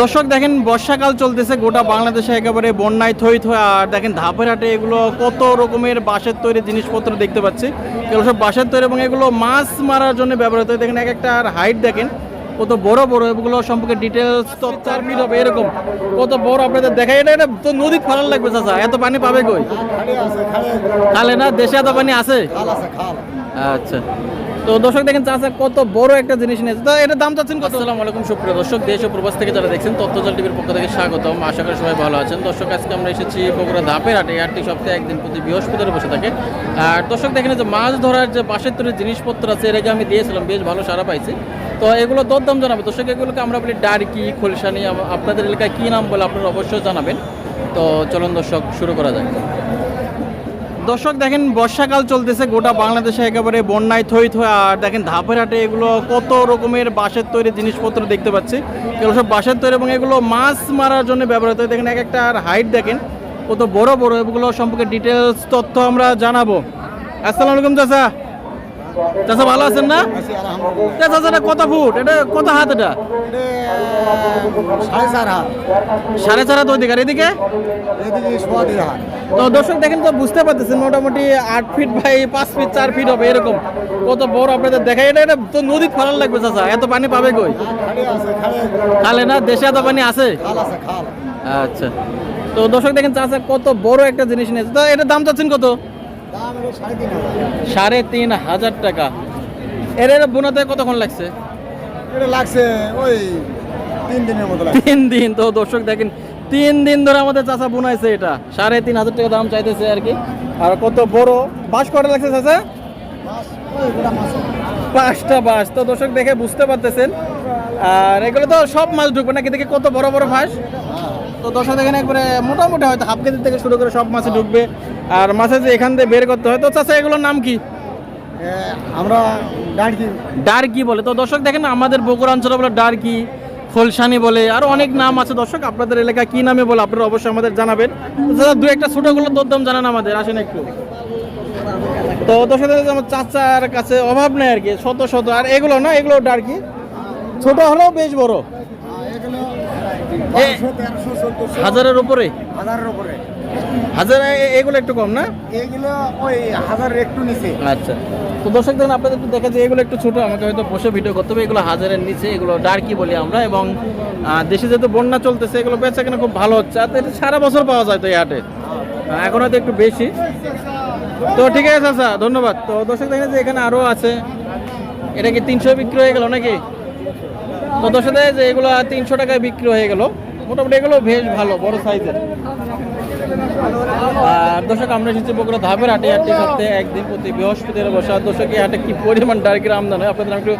দর্শক দেখেন বর্ষাকাল চলতেছে গোটা বাংলাদেশে একেবারে বন্যায় থই থই আর দেখেন ধাপের হাটে এগুলো কত রকমের বাঁশের তৈরি জিনিসপত্র দেখতে পাচ্ছি। এগুলো সব বাঁশের তৈরি এবং এগুলো মাছ মারার জন্য ব্যবহৃত হয়। দেখেন এক একটা আর হাইট দেখেন কত বড় বড় এগুলো সম্পর্কে ডিটেলস চার ফিট হবে এরকম। কত বড় আপনাদের দেখাই। এটা এটা তো নদীর ফালার লাগবে চাচা। এত পানি পাবে কই? খালে না? দেশে এত পানি আছে? আচ্ছা। তো দর্শক দেখেন চাষা কত বড় একটা জিনিস নিয়েছে তো এটার দাম চাচ্ছেন কত? আসসালামু আলাইকুম, সুপ্রিয় দর্শক। দেশ ও প্রবাস থেকে যারা দেখছেন, তথ্যজল টিভির পক্ষ থেকে স্বাগতম। আশা করি সবাই ভালো আছেন। দর্শক, আজকে আমরা এসেছি বগুড়া ধাপের হাটে। হাটটি সপ্তাহে একদিন প্রতি বৃহস্পতিবার বসে থাকে। আর দর্শক, দেখেন যে মাছ ধরার যে বাঁশের তৈরি জিনিসপত্র আছে, এর আগে আমি দিয়েছিলাম, বেশ ভালো সারা পাইছি। তো এগুলো দরদাম জানাবে। দর্শক, এগুলোকে আমরা বলি ডারকি, খোলসানি। আপনাদের এলাকায় কী নাম বলে আপনারা অবশ্যই জানাবেন। তো চলুন দর্শক, শুরু করা যাক। দর্শক, দেখেন বর্ষাকাল চলতেছে, গোটা বাংলাদেশে একেবারে বন্যায় থই থই, আর দেখেন ধাপের হাটে এগুলো কত রকমের বাঁশের তৈরি জিনিসপত্র দেখতে পাচ্ছি। এগুলো সব বাঁশের তৈরি এবং এগুলো মাছ মারার জন্য ব্যবহৃত হয়। দেখেন এক একটা আর হাইট দেখেন, কত বড় বড়, এগুলো সম্পর্কে ডিটেলস তথ্য আমরা জানাব। আসসালামু আলাইকুম চাচা। চাচা ভালো আছেন না? চাচা কত ফুট? এটা কত হাত এটা? সাড়ে চার হাত সাড়ে চার হাত ওইদিকে এদিকে? তো দর্শক, দেখেন তো বুঝতে পারতেছেন, মোটামুটি আট ফিট বাই পাঁচ ফিট, চার ফিট হবে এরকম। কত বড় আপনাদের দেখাই এটা এটা তো নদীর ফালার লাগবে চাচা। এত পানি পাবে কই? খালি না? দেশে এত পানি আছে? আচ্ছা। তো দর্শক, দেখেন চাচা, কত বড় একটা জিনিস নিয়েছে তো এটার দাম চাচ্ছেন কত? সাড়ে তিন হাজার। টাকা। এর এর বোনাতে কতক্ষণ লাগছে? এটা লাগছে ওই তিন দিনের মতো তিন দিন। তো দর্শক দেখেন তিন দিন ধরে আমাদের চাচা বোনাইছে এটা। সাড়ে তিন হাজার টাকা দাম চাইতেছে আর কি। আর কত বড় বাস কটা লাগছে চাচা? পাঁচটা বাস তো দর্শক দেখে বুঝতে পারতেছেন। আর এগুলো তো সব মাছ ঢুকবে নাকি? দেখে কত বড় বড় ফাঁস তো দর্শক দেখেন একবারে মোটামুটি হয়তো হাফ কেজি থেকে শুরু করে সব মাছে ঢুকবে। আর মাছে যে এখান থেকে বের করতে হয় তো চাচা এগুলোর নাম কি? আমরা ডার্কি। ডার্কি বলে। তো দর্শক দেখেন আমাদের বগুড়া অঞ্চলে বলে ডার্কি ফলসানি বলে আরও অনেক নাম আছে। দর্শক আপনাদের এলাকা কি নামে বলে আপনারা অবশ্যই আমাদের জানাবেন। দাদা দু একটা ছোটগুলো দরদাম জানান আমাদের আসেন একটু। তো দর্শক দেখেন আমার চাচার কাছে অভাব নেই আর কি শত শত। আর এগুলো না এগুলো ডার্কি। ছোট হলেও বেশ বড় এগুলো এ- বারোশো তেরোশো চোদ্দশো হাজারের উপরে? হাজারের উপরে। হাজার এগুলো একটু কম না? এগুলো ওই হাজারের একটু নিচে। আচ্ছা। তো দর্শক দেখেন আপনাদের একটু দেখা যায় এগুলো একটু ছোট আমাকে হয়তো বসে ভিডিও করতে হবে। এগুলো হাজারের নিচে এগুলো ডার্কি বলি আমরা এবং দেশে যেহেতু বন্যা চলতেছে এগুলো বেচা কেনা খুব ভালো হচ্ছে। আর এটা সারা বছর পাওয়া যায় তো এই হাটে। এখন হয়তো একটু বেশি। তো ঠিক আছে আচ্ছা ধন্যবাদ। তো দর্শক দেখেন যে এখানে আরও আছে। এটা কি তিনশো বিক্রি হয়ে গেল নাকি? তো যে এগুলো তিনশো টাকায় বিক্রি হয়ে গেল। মোটামুটি এগুলো বেশ ভালো বড় সাইজের। আর দর্শক আমরা এসেছি বগুড়া ধাপের হাটে। হাটটি সপ্তাহে একদিন প্রতি বৃহস্পতিবার বসে। আর দর্শক এই হাটে কি পরিমাণ ডার্কের আমদানি হয় আপনাদের একটু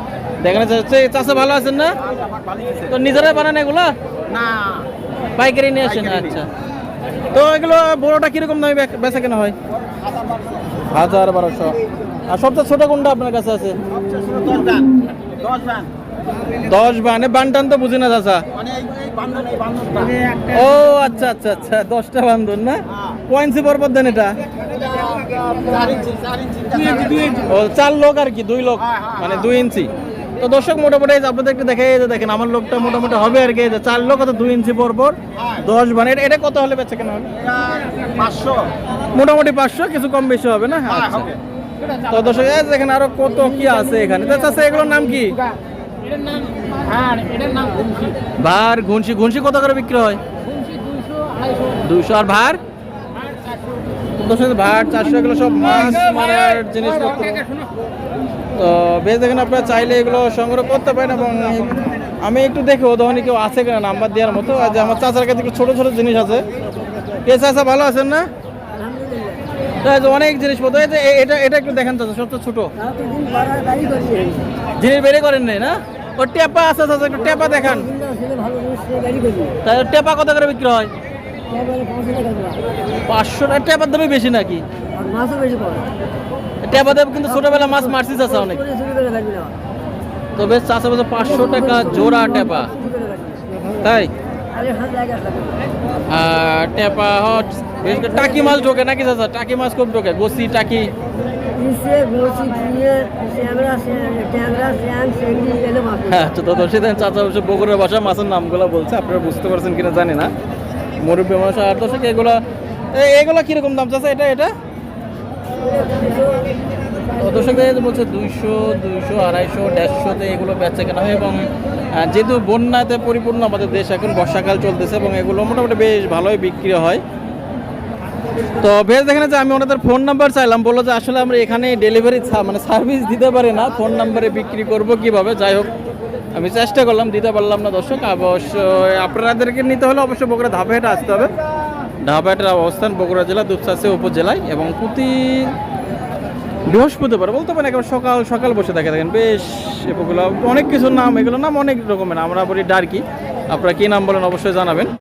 দেখানো চাচ্ছে চাষে ভালো আছেন না? তো নিজেরাই বানান এগুলো? না। পাইকারি নিয়ে আসেন আচ্ছা। তো এগুলো বড়টা কীরকম দামে বেচা কেনা হয়? হাজার বারোশো। আর সবচেয়ে ছোট কোনটা আপনার কাছে আছে? দশ বান বানটান তো বুঝি না চাচা। মানে ও আচ্ছা আচ্ছা আচ্ছা দশটা বান্ধন না? পয়েন্টসি পরপর দেন এটা? ও চার লোক আর কি দুই লোক হ্যাঁ, হ্যাঁ, মানে দুই ইঞ্চি। তো দর্শক মোটামুটি আপনাদের একটু দেখে যে দেখেন আমার লোকটা মোটামুটি হবে আর কি যে চার লোক অত দুই ইঞ্চি পর পর দশ বান। এটা কত হলে বেচে কেন হবে? পাঁচশো। মোটামুটি পাঁচশো কিছু কম বেশি হবে না? হ্যাঁ, আচ্ছা। তো দর্শক দেখেন আরও কত কি আছে এখানে? তো এগুলোর নাম কি? ভার ঘুনসি ঘুনসি কত করে বিক্রি হয়? দুইশো আর ভার? আর চারশো চারশো এগুলো সব মাছ মারার জিনিসপত্র। তো বেশ দেখেন আপনারা চাইলে এগুলো সংগ্রহ করতে পারেন এবং আমি একটু দেখি ওদহনি কেউ আছে কিনা নাম্বার দেওয়ার মতো। আর যে আমার চাচার কাছে একটু ছোটো ছোটো জিনিস আছে। কে চাচা ভালো আছেন না? অনেক জিনিসপত্র এটা এটা একটু দেখেন চাচা সবচেয়ে ছোটো। জিনিস বেড়ে করেন নাই না? ও টেপা আছে চাচা একটু টেপা দেখান। তাই টেপা কত করে বিক্রি হয়? পাঁচশো টাকা টেপার দামই বেশি নাকি? টেপা দেব কিন্তু ছোটবেলা মাছ মারছিস আছে অনেক। তো বেশ চাষা বলছে পাঁচশো টাকা জোড়া টেপা। তাই? টেপা হট টাকি মাছ ঢোকে নাকি চাচা? টাকি মাছ খুব ঢোকে বসি টাকি? হ্যাঁ তো দর্শক চাচা বসে বগুড়ার ভাষা মাছের নামগুলো বলছে আপনারা বুঝতে পারছেন কিনা জানি না। মুরব্বী মানুষ আর দর্শক এগুলো এ- এগুলো কীরকম দাম চাচা এটা এটা? দর্শক বলছে দুইশো দুইশো আড়াইশো দেড়শোতে এগুলো বেচা কেনা হয় এবং যেহেতু বন্যাতে পরিপূর্ণ আমাদের দেশ এখন বর্ষাকাল চলতেছে এবং এগুলো মোটামুটি বেশ ভালোই বিক্রি হয়। তো বেশ দেখেন যে আমি ওনাদের ফোন নাম্বার চাইলাম, বলল যে আসলে আমরা এখানে ডেলিভারি মানে সার্ভিস দিতে পারি না ফোন নাম্বারে বিক্রি করব কীভাবে, যাই হোক। আমি চেষ্টা করলাম, দিতে পারলাম না দর্শক, অবশ্যই আপনাদেরকে নিতে হলে অবশ্যই বগুড়া ধাপেহাটে আসতে হবে। ধাপেহাটের অবস্থান বগুড়া জেলা দুপচাষে উপজেলায়, এবং প্রতি বৃহস্পতিবার, বলতে পারেন একেবারে সকাল সকাল বসে থাকে দেখেন বেশ এগুলো অনেক কিছুর নাম এগুলো নাম অনেক রকমের, আমরা বলি ডার্কি। আপনারা কী নাম বলেন অবশ্যই জানাবেন।